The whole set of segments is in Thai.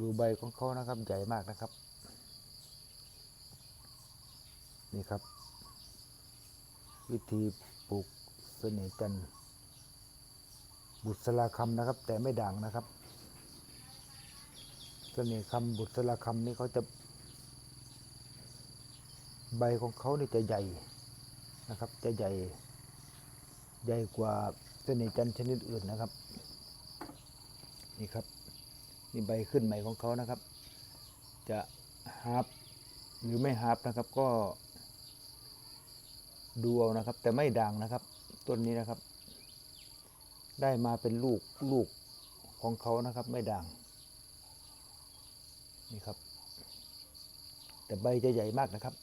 ดูใบของเขานะครับ ใหญ่มากนะครับ นี่ครับ วิธีปลูกเสน่ห์จันทร์บุษราคำนะครับ แต่ไม่ด่างนะครับเสน่ห์คำบุษราคำนี่เขาจะใบของเขานี่จะใหญ่นะครับ จะใหญ่ใหญ่กว่าเสน่ห์จันชนิดอื่นนะครับ นี่ครับ นี่ใบขึ้นใหม่ของเขานะครับ จะฮาร์ปหรือไม่ฮาร์ปนะครับก็ดูเอานะครับ แต่ไม่ด่างนะครับต้นนี้นะครับ ได้มาเป็นลูกลูกของเขานะครับ ไม่ด่างนี่ครับ แต่ใบจะใหญ่มากนะครับ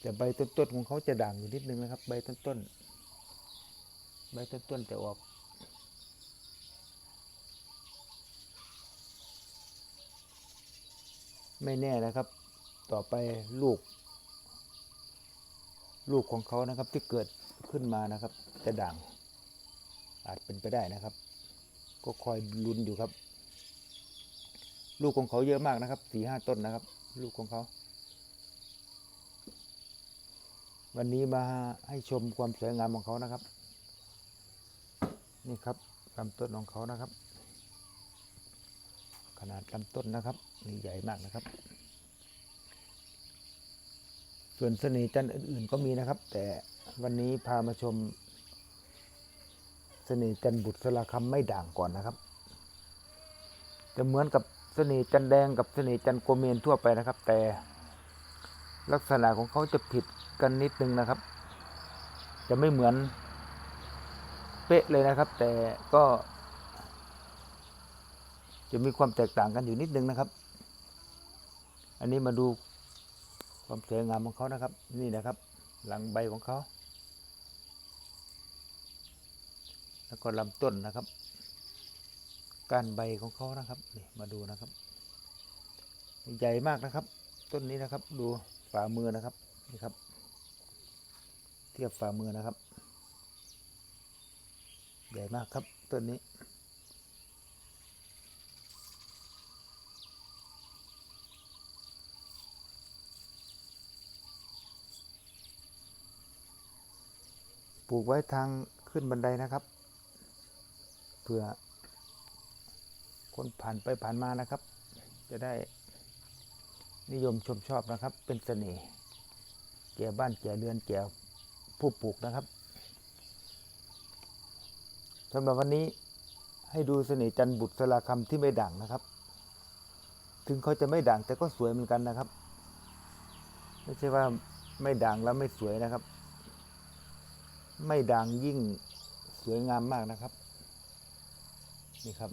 แต่ใบต้นๆของเขาจะด่างอยู่นิดนึงนะครับ ใบต้นๆ ใบต้นๆจะออกไม่แน่นะครับ ต่อไปลูก ลูกของเขานะครับที่เกิดขึ้นมานะครับ จะด่าง อาจเป็นไปได้นะครับ ก็คอยลุ้นอยู่ครับ ลูกของเขาเยอะมากนะครับสี่ห้าต้นนะครับ ลูกของเขา วันนี้มาให้ชมความสวยงามของเขานะครับ นี่ครับลำต้นของเขานะครับ ขนาดลำต้นนะครับนี่ใหญ่มากนะครับ ส่วนเสน่ห์จันทร์อื่น ๆ ก็มีนะครับ แต่วันนี้พามาชม เสน่ห์จันทร์บุตรสลาคำไม่ด่างก่อนนะครับ จะเหมือนกับเสน่ห์จันแดงกับเสน่ห์จันโกเมนทั่วไปนะครับ แต่ลักษณะของเขาจะผิดกันนิดนึงนะครับ จะไม่เหมือน เป๊ะเลยนะครับ แต่ก็ จะมีความแตกต่างกันอยู่นิดนึงนะครับ อันนี้มาดูความสวยงามของเขานะครับ นี่นะครับ หลังใบของเขา แล้วก็ลำต้นนะครับก้านใบของเขานะครับนี่มาดูนะครับ ใหญ่มากนะครับ ต้นนี้นะครับ ดูฝ่ามือนะครับนี่ครับ เทียบฝ่ามือนะครับ ใหญ่มากครับต้นนี้ ปลูกไว้ทางขึ้นบันไดนะครับเพื่อคนผ่านไปผ่านมานะครับ จะได้นิยมชมชอบนะครับ เป็นเสน่ห์แก่บ้านแก่เรือนแก่ผู้ปลูกนะครับ สำหรับวันนี้ให้ดูเสน่ห์จันบุตรสลาคำที่ไม่ด่างนะครับ ถึงเขาจะไม่ด่างแต่ก็สวยเหมือนกันนะครับ ไม่ใช่ว่าไม่ด่างแล้วไม่สวยนะครับ ไม่ด่างยิ่งสวยงามมากนะครับ นี่ครับ